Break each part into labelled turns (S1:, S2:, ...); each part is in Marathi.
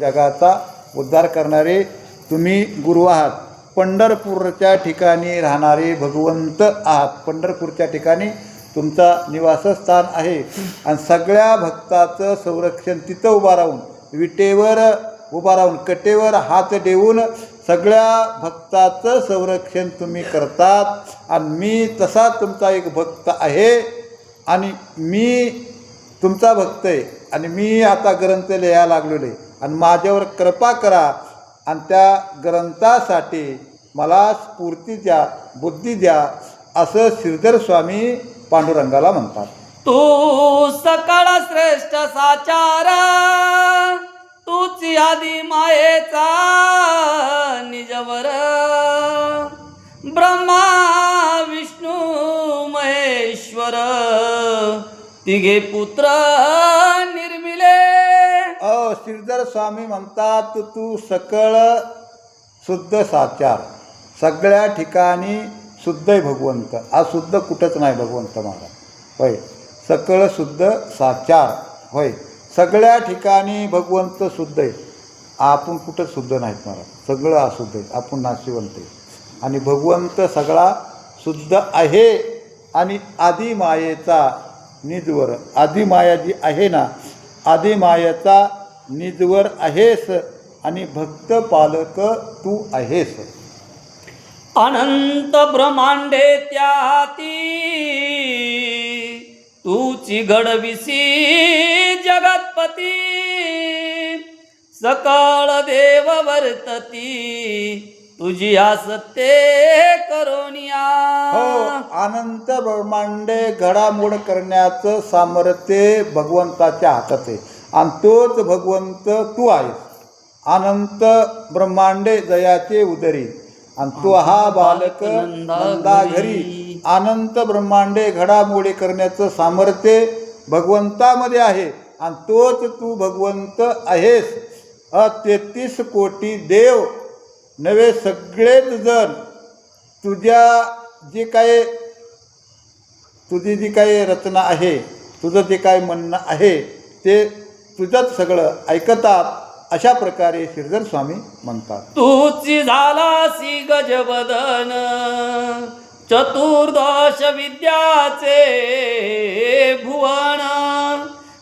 S1: जगाचा उद्धार करणारे तुम्ही गुरु आहात. पंढरपूरच्या ठिकाणी राहणारे भगवंत आहात. पंढरपूरच्या ठिकाणी तुमचा निवासस्थान आहे. आणि सगळ्या भक्ताचं संरक्षण तिथं उभा राहून विटेवर उभा राहून कटेवर हात देऊन सगळ्या भक्ताचं संरक्षण तुम्ही करतात. आणि मी तसा तुमचा एक भक्त आहे. आणि मी तुमचा भक्त आहे. आणि मी आता ग्रंथ लिहायला लागलेलो आहे. आणि माझ्यावर कृपा करा आणि त्या ग्रंथासाठी मला स्फूर्ती द्या बुद्धी द्या असं श्रीधर स्वामी पांडुरंगाला म्हणतात.
S2: तू सकाळ श्रेष्ठ साचार तूच आदी मायेचा निजवर. ब्रह्मा विष्णू महेश्वर तिघे पुत्र
S1: श्रीधर स्वामी म्हणतात तू सकळ शुद्ध साचार. सगळ्या ठिकाणी शुद्ध आहे भगवंत. आज शुद्ध कुठंच नाही भगवंत मला होय. सकळ शुद्ध साचार. होय. सगळ्या ठिकाणी भगवंत शुद्ध आहे आपण कुठं शुद्ध नाहीत मला सगळं अशुद्ध आहे आपण नाशिवंत आहे. आणि भगवंत सगळा शुद्ध आहे. आणि आदिमायेचा निजवर. आदिमाया जी आहे ना आदिमायेचा निजवर आहेस आणि भक्त पालक तू आहेस.
S2: अनंत ब्रह्मांडे त्याती तूची घडविसी जगतपती. सकळ देव वर्तती तुझी असते करोनिया
S1: हो अनंत ब्रह्मांडे घडामोड करण्याचं सामर्थ्य भगवंताच्या हातात आहे. आणि तोच भगवंत तू आहेस. अनंत ब्रह्मांडे जयाचे उदरी. आणि तो हा बालक नंदा घरी. अनंत ब्रह्मांडे घडामोडी करण्याचं सामर्थ्य भगवंतामध्ये आहे. आणि तोच तू भगवंत आहेस. अ तेहतीस कोटी देव. नवे सगळेच जण तुझ्या जे काय तुझी जी काही रचना आहे तुझं जे काय म्हणणं आहे ते तुझंच सगळं ऐकतात अशा प्रकारे श्रीधर स्वामी म्हणतात.
S2: तूची झालासी गजबदन चतुर्दश विद्याचे भुवन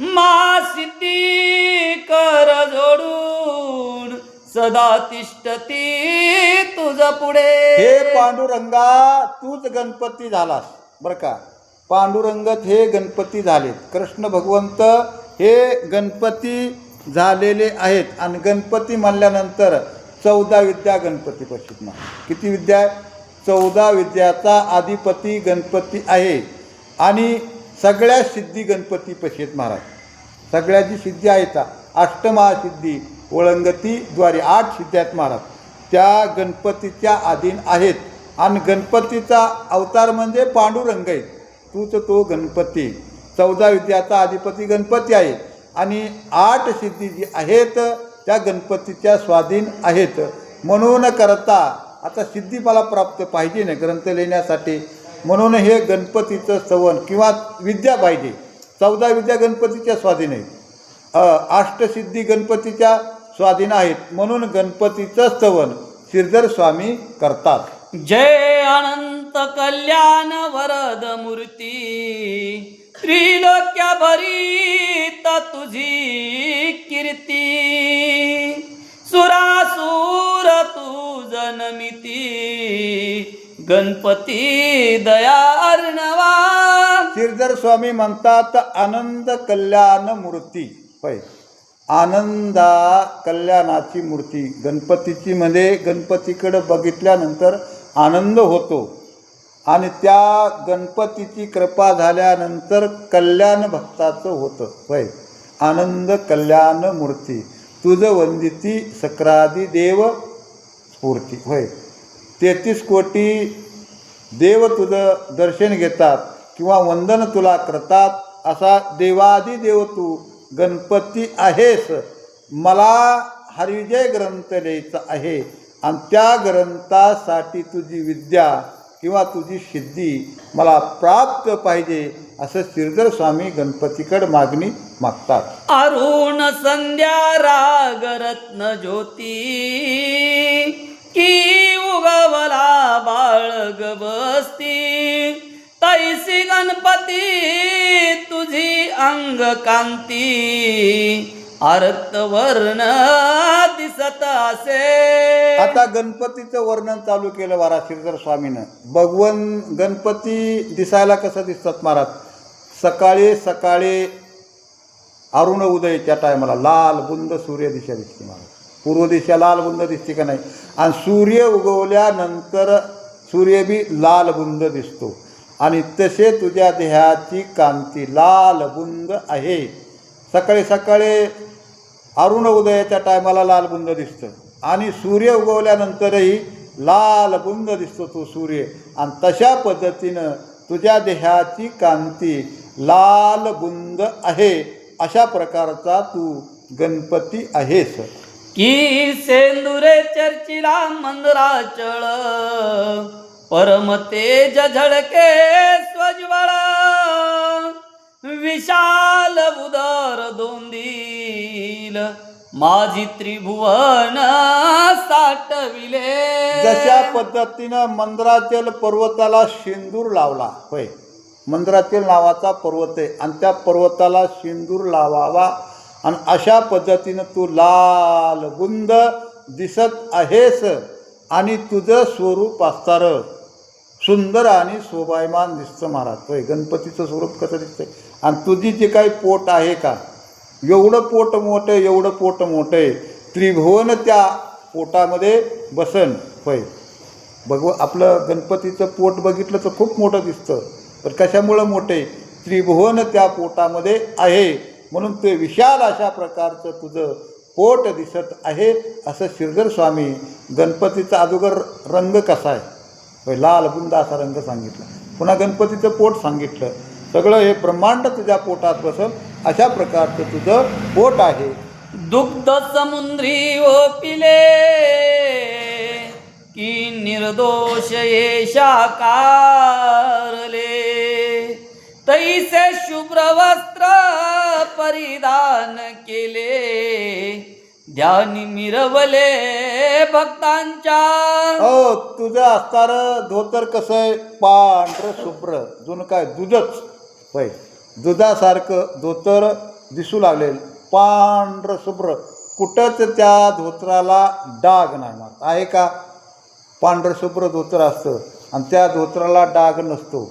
S2: मा सिद्धी कर जोडून सदा तिष्ठती तुझ पुढे.
S1: हे पांडुरंगा तूच गणपती झालास बरं का? पांडुरंगत हे गणपती झालेत. कृष्ण भगवंत हे गणपती झालेले आहेत. आणि गणपती म्हणल्यानंतर चौदा विद्या गणपती पश्चित किती विद्या आहे? चौदा विद्याचा अधिपती गणपती आहे. आणि सगळ्या सिद्धी गणपती पश्चित महाराज. सगळ्या जी सिद्धी आहेत अष्टमहासिद्धी ओळंगतीद्वारे आठ सिद्ध्यात आहेत महाराज. त्या गणपतीच्या अधीन आहेत. आणि गणपतीचा अवतार म्हणजे पांडुरंग आहे तूच तो गणपती. चौदा विद्याचा अधिपती गणपती आहे. आणि आठ सिद्धी जी आहेत त्या गणपतीच्या स्वाधीन आहेत. म्हणून करता आता सिद्धी मला प्राप्त पाहिजे ना ग्रंथ लिहिण्यासाठी. म्हणून हे गणपतीचं सवन किंवा विद्या पाहिजे. चौदा विद्या गणपतीच्या स्वाधीन आहेत. अष्टसिद्धी गणपतीच्या स्वाधीन आहेत. म्हणून गणपतीचं स्तवन श्रीधर स्वामी करतात.
S2: जय अनंत कल्याण वरद मूर्ती. त्रिलोक्या भरीत तुझी कीर्ती. सुरासूर तू जनमिती. गणपती दया अर्णवा.
S1: श्रीधर स्वामी म्हणतात आनंद कल्याण मूर्ती. पै आनंदा कल्याणाची मूर्ती. गणपतीची म्हणजे गणपतीकडं बघितल्यानंतर आनंद होतो. आणि त्या गणपतीची कृपा झाल्यानंतर कल्याण भक्ताचं होतं. वय आनंद कल्याण मूर्ती. तुझं वंदिती सक्रादी देव स्फूर्ती. होय. तेहतीस कोटी देव तुझं दर्शन घेतात किंवा वंदन तुला करतात असा देवादी देव तू गणपती आहेस. मला हरिविजय ग्रंथ लिहायचा आहे आणि त्या ग्रंथासाठी तुझी विद्या किंवा तुझी सिद्धी मला प्राप्त पाहिजे असं श्रीधर स्वामी गणपतीकड मागणी मागतात.
S2: अरुण संध्या रागरत्न ज्योती की उगवला बाळग बसती तैसी गणपती तुझी अंग कांती. आरक्त वर्ण दिसत असे.
S1: आता गणपतीचं वर्णन चालू केलं महाराज श्रीधर स्वामीनं. भगवन गणपती दिसायला कसं दिसतात महाराज? सकाळी सकाळी अरुण उदयच्या टायमाला लाल बुंद सूर्य दिशा दिसते महाराज. पूर्व दिशा लाल बुंद दिसते का नाही? आणि सूर्य उगवल्यानंतर सूर्य बी लाल बुंद दिसतो. आणि तसे तुझ्या देहाची कांती लाल बुंद आहे. सकाळी सकाळी अरुण उदयाच्या टायमाला लाल बुंद दिसतं. आणि सूर्य उगवल्यानंतरही लाल बुंद दिसतो तो सूर्य. आणि तशा पद्धतीनं तुझ्या देहाची कांती लाल बुंद आहे. अशा प्रकारचा तू गणपती आहेस.
S2: की सेंदुरे चर्चिला मंदराचळ परम तेज झळके स्वज्वळ विशाल उदर दोंदील. माझी त्रिभुवन साठविले.
S1: जशा पद्धतीनं मंदराचल पर्वताला शेंदूर लावला होय. मंदराचल नावाचा पर्वत आहे आणि त्या पर्वताला शेंदूर लावावा आणि अशा पद्धतीनं तू लाल बुंद दिसत आहेस आणि तुझं स्वरूप असणार. सुंदर आणि शोभायमान दिसतं महाराज. होय गणपतीचं स्वरूप कसं दिसतंय? आणि तुझी जे काही पोट आहे का एवढं पोट मोठं एवढं पोट मोठं आहे त्रिभुवन त्या पोटामध्ये बसन होय. भगव आपलं गणपतीचं पोट बघितलं तर खूप मोठं दिसतं तर कशामुळं मोठं? आहे त्रिभुवन त्या पोटामध्ये आहे. म्हणून ते विशाल अशा प्रकारचं तुझं पोट दिसत आहे असं श्रीधर स्वामी गणपतीचा अगोदर रंग कसा आहे? होय लाल बुंद असा रंग सांगितला. पुन्हा गणपतीचं पोट सांगितलं. सगळं हे ब्रह्मांड तुझ्या पोटात बसल अशा प्रकारचं तुझं पोट आहे.
S2: दुग्ध समुद्री ओपिले की निर्दोष ये शाकारले. तैसे शुभ्र वस्त्र परिधान केले. ध्यानी मिरवले भक्तांच्या.
S1: हो तुझं असणारं धोतर कसं आहे? पांढरं शुभ्र जुनं काय? दूधच. होय. दुधासारखं धोतर दिसू लागलेल पांढरं शुभ्र. कुठंच त्या धोत्राला डाग नाही मारत. आहे का? पांढरं शुभ्र धोतर असतं आणि त्या धोत्राला डाग नसतो.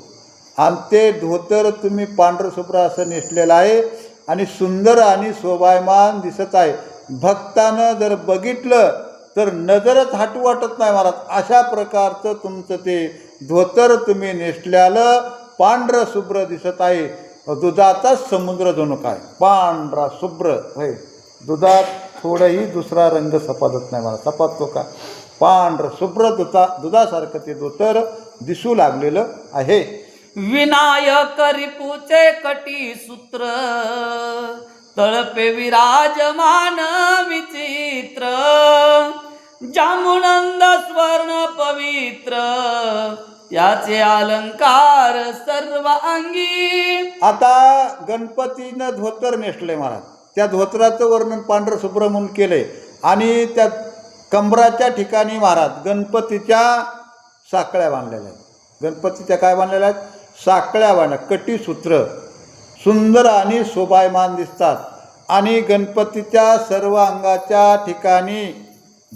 S1: आणि ते धोतर तुम्ही पांढरं शुभ्र असं नेसलेलं आहे आणि सुंदर आणि शोभायमान दिसत आहे. भक्तानं जर बघितलं तर नजरच हटू वाटत नाही महाराज अशा प्रकारचं तुमचं ते धोतर तुम्ही नेसल्यालं पांढरं शुभ्र दिसत आहे. दुधाचाच समुद्र जणू काय? पांढरा शुभ्र होय दुधात थोडंही दुसरा रंग सपादत नाही मला. सपादतो का? पांढर शुभ्र दुधा दुधासारखं ते धोतर दिसू लागलेलं आहे.
S2: विनायक रिपूचे कटी सूत्र तळपे विराजमान विचित्र जामुनंद स्वर्ण पवित्र याचे अलंकार सर्व अंगी.
S1: आता गणपतीनं धोतर नेसले महाराज त्या धोतराचं वर्णन पांढरं सुब्रमण केले आणि त्या कंबराच्या ठिकाणी महाराज गणपतीच्या साकळ्या बांधलेल्या आहेत. गणपतीच्या काय बांधलेल्या आहेत? साकळ्या बांधल्या कटीसूत्र सुंदर आणि शोभायमान दिसतात. आणि गणपतीच्या सर्व अंगाच्या ठिकाणी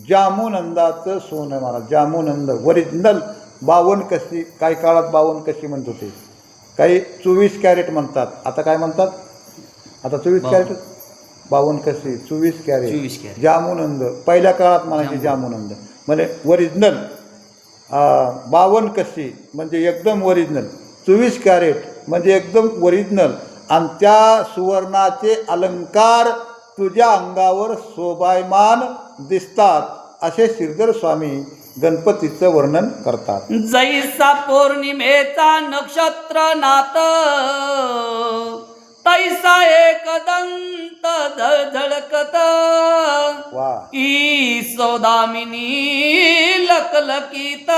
S1: जामुनंदाचं सोनं महाराज. जामुनंद ओरिजिनल बावन्न कशी काही काळात बावन्न कशी म्हणत होते. काही चोवीस कॅरेट म्हणतात. आता काय म्हणतात? आता चोवीस. कॅरेट? बावन्न कशी? चोवीस कॅरेट.
S2: 24 कॅरेट.
S1: जामुनंद. पहिल्या काळात म्हणायचे जामुनंद. म्हणजे ओरिजिनल बावन्न कशी? म्हणजे एकदम ओरिजिनल चोवीस कॅरेट म्हणजे एकदम ओरिजिनल आणि त्या सुवर्णाचे अलंकार तुझ्या अंगावर शोभायमान दिसतात. असे श्रीधर स्वामी गणपतीचं वर्णन करतात.
S2: जैसा पौर्णिमेचा नक्षत्र नात तैसा एक दंत धडधडकत
S1: वा.
S2: ई सौदामिनी लकलकीत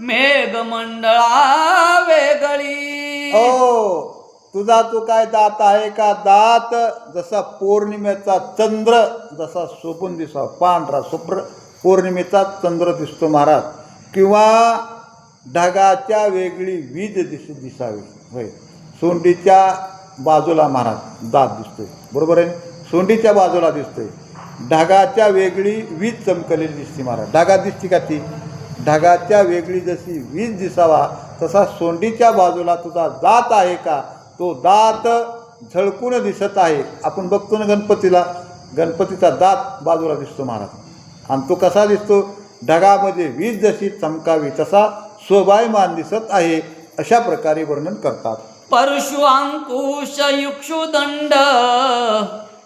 S2: मेघमंडळा वेगळी.
S1: हो तुझा तो काय दात आहे का दात? जसा पौर्णिमेचा चंद्र जसा शोभून दिसा पांढरा शुभ्र पौर्णिमेचा चंद्र दिसतो महाराज. किंवा ढगाच्या वेगळी वीज दिस दिसावी. होय. सोंडीच्या बाजूला महाराज दात दिसतोय. बरोबर आहे? सोंडीच्या बाजूला दिसतोय. ढगाच्या वेगळी वीज चमकलेली दिसते महाराज. ढागा दिसते का ती? ढगाच्या वेगळी जशी वीज दिसावा तसा सोंडीच्या बाजूला तुझा दात आहे का? तो दात झळकून दिसत आहे. आपण बघतो ना गणपतीला. गणपतीचा दात बाजूला दिसतो महाराज. आणि तो कसा दिसतो? ढगामध्ये वीज जशी चमकावी तसा स्वभायमान दिसत आहे अशा प्रकारे वर्णन करतात.
S2: परशु अंकुश युक्षुदंड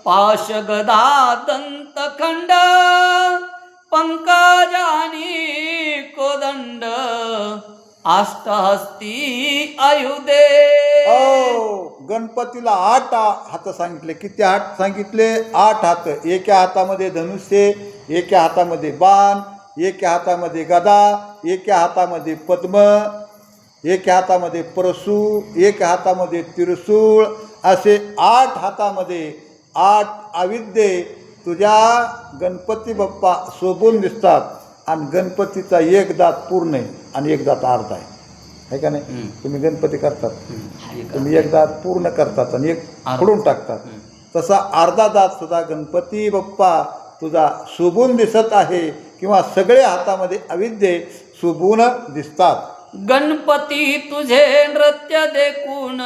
S2: पाश गदा दंत खंड पंकजानी कोदंड. आष्टहस्ती आयुधे
S1: हो गणपतीला आठ हात सांगितले. किती हात सांगितले? आठ हात. एका हातामध्ये धनुष्य एका हातामध्ये बाण एका हातामध्ये गदा एका हातामध्ये पद्म एका हातामध्ये परशु एका हातामध्ये तिरसूळ असे आठ हातामध्ये आठ आविद्ये तुझ्या गणपती बाप्पा शोभून दिसतात. आणि गणपतीचा एक दात पूर्ण आहे आणि एक दात अर्धा आहे है का नाही. तुम्ही गणपती करतात. तुम्ही एक दात पूर्ण करतात आणि एक. फोडून टाकतात. तसा अर्धा दात सुद्धा गणपती बाप्पा तुझा शोभून दिसत आहे किंवा सगळे हातामध्ये अविद्ये शोभून दिसतात
S2: गणपती तुझे नृत्य देखून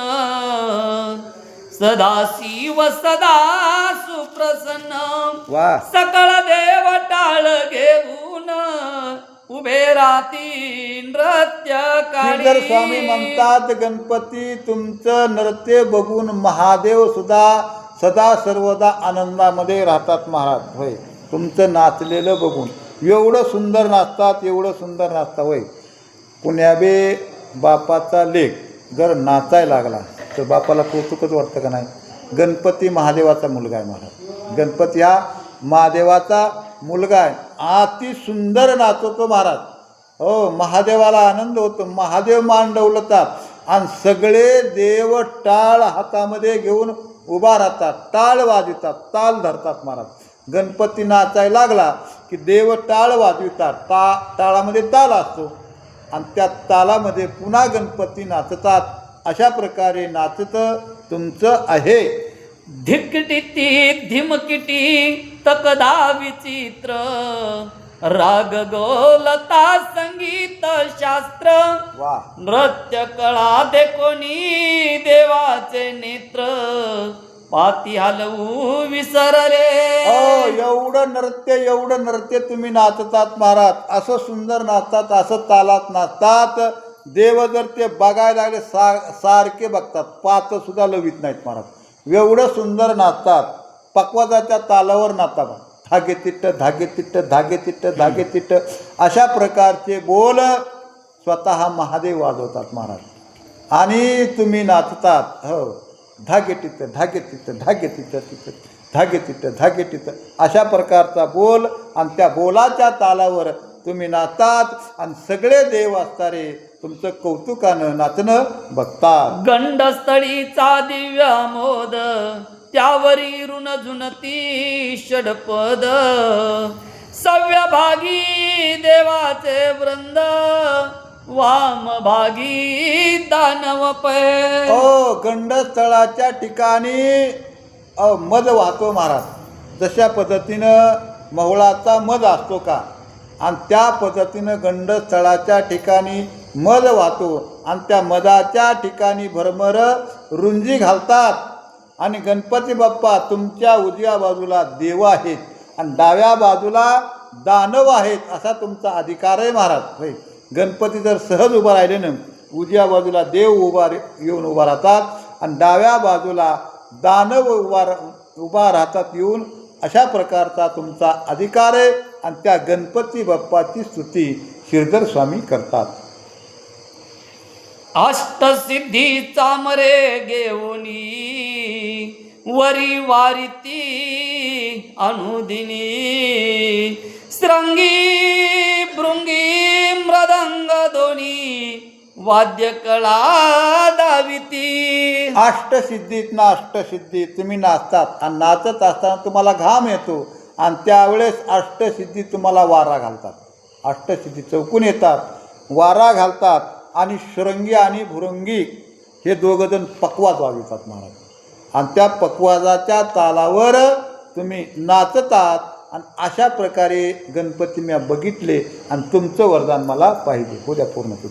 S2: सदा शिव सदा सुप्रसन्न
S1: वा
S2: सकळ देव टाळ घेऊन उभे राहती नृत्य
S1: श्रीधर स्वामी म्हणतात गणपती तुमचं नृत्य बघून महादेव सुद्धा सदा सर्वदा आनंदामध्ये राहतात महाराज. होय तुमचं नाचलेलं बघून. एवढं सुंदर नाचतात एवढं सुंदर नाचता होय. पुण्याबे बापाचा लेख जर नाचायला लागला तर बापाला कौतुकच वाटतं का नाही? गणपती महादेवाचा मुलगा आहे महाराज. गणपती हा महादेवाचा मुलगा आहे. अति सुंदर नाचवतो महाराज. हो महादेवाला आनंद होतो. महादेव मान डवलतात आणि सगळे देव टाळ हातामध्ये घेऊन उभा राहतात. टाळ वाजवितात. ताल धरतात महाराज. गणपती नाचायला लागला की देव टाळ वाजवितात. ता टाळामध्ये ताल असतो. आणि त्या तालामध्ये पुन्हा गणपती नाचतात. अशा प्रकारे नाचतं तुमचं आहे.
S2: धिकटिती धिमकिटी तकदा विचित्र राग गोलता संगीत शास्त्र
S1: वा.
S2: नृत्य कळा देखोनी देवाचे नेत्र पाती हलवू विसरले.
S1: एवढं नृत्य एवढं नृत्य तुम्ही नाचतात महाराज. असं सुंदर नाचतात असं तालात नाचतात. देव जर ते बघायला लागले सा सारखे बघतात. पाच सुद्धा लवित नाहीत महाराज. एवढं सुंदर नाचतात. पक्वाजाच्या तालावर नाचतात. धागे तिट्ट धागे तिट्ट धागे तिट्ट धागे तिट्ट. अशा प्रकारचे बोल स्वतः महादेव वाजवतात महाराज. आणि तुम्ही नाचतात. हो. धागे तिथं धागे तिथं धागे तिथं तिथं धागे तिथं धागे तिथं अशा प्रकारचा बोल आणि त्या बोलाच्या तालावर तुम्ही नाचतात आणि सगळे देव असणारे तुमचं कौतुकानं नाचणं बघतात.
S2: गंडस्थळीचा दिव्य मोद त्यावरी ऋण झुनती षडपद. सव्य भागी देवाचे वृंद वाम भागी दानव पै.
S1: ओ गंडस्थळाच्या ठिकाणी मध वाहतो महाराज. जशा पद्धतीनं महुळाचा मध असतो का? आणि त्या पद्धतीनं गंडस्थळाच्या ठिकाणी मध वाहतो. आणि त्या मधाच्या ठिकाणी भरमर रुंजी घालतात. आणि गणपती बाप्पा तुमच्या उजव्या बाजूला देव आहेत. आणि डाव्या बाजूला दानव आहेत असा तुमचा अधिकार आहे महाराज. होय. गणपती जर सहज उभा राहिले ना उजव्या बाजूला देव उभा येऊन उभा राहतात. आणि डाव्या बाजूला दानव उभा उभा राहतात येऊन अशा प्रकारचा तुमचा अधिकार आहे. आणि त्या गणपती बाप्पाची स्तुती श्रीधर स्वामी करतात.
S2: अष्टसिद्धीचा मरे घेऊनी वरी वारिती अनुदिनी श्रंगी भृंगी मृदंग दोन्ही वाद्य कळा दाविती.
S1: अष्टसिद्धीत ना अष्टसिद्धी तुम्ही नाचतात आणि नाचत असताना तुम्हाला घाम येतो. आणि त्यावेळेस अष्टसिद्धी तुम्हाला वारा घालतात. अष्टसिद्धी चौकून येतात वारा घालतात आणि शृंगी आणि भुरंगी हे दोघंजण पकवाज वाजवतात महाराज. आणि त्या पकवाजाच्या तालावर तुम्ही नाचतात आणि अशा प्रकारे गणपती मी बघितले आणि तुमचं वरदान मला पाहिजे. हो उद्या पूर्ण करू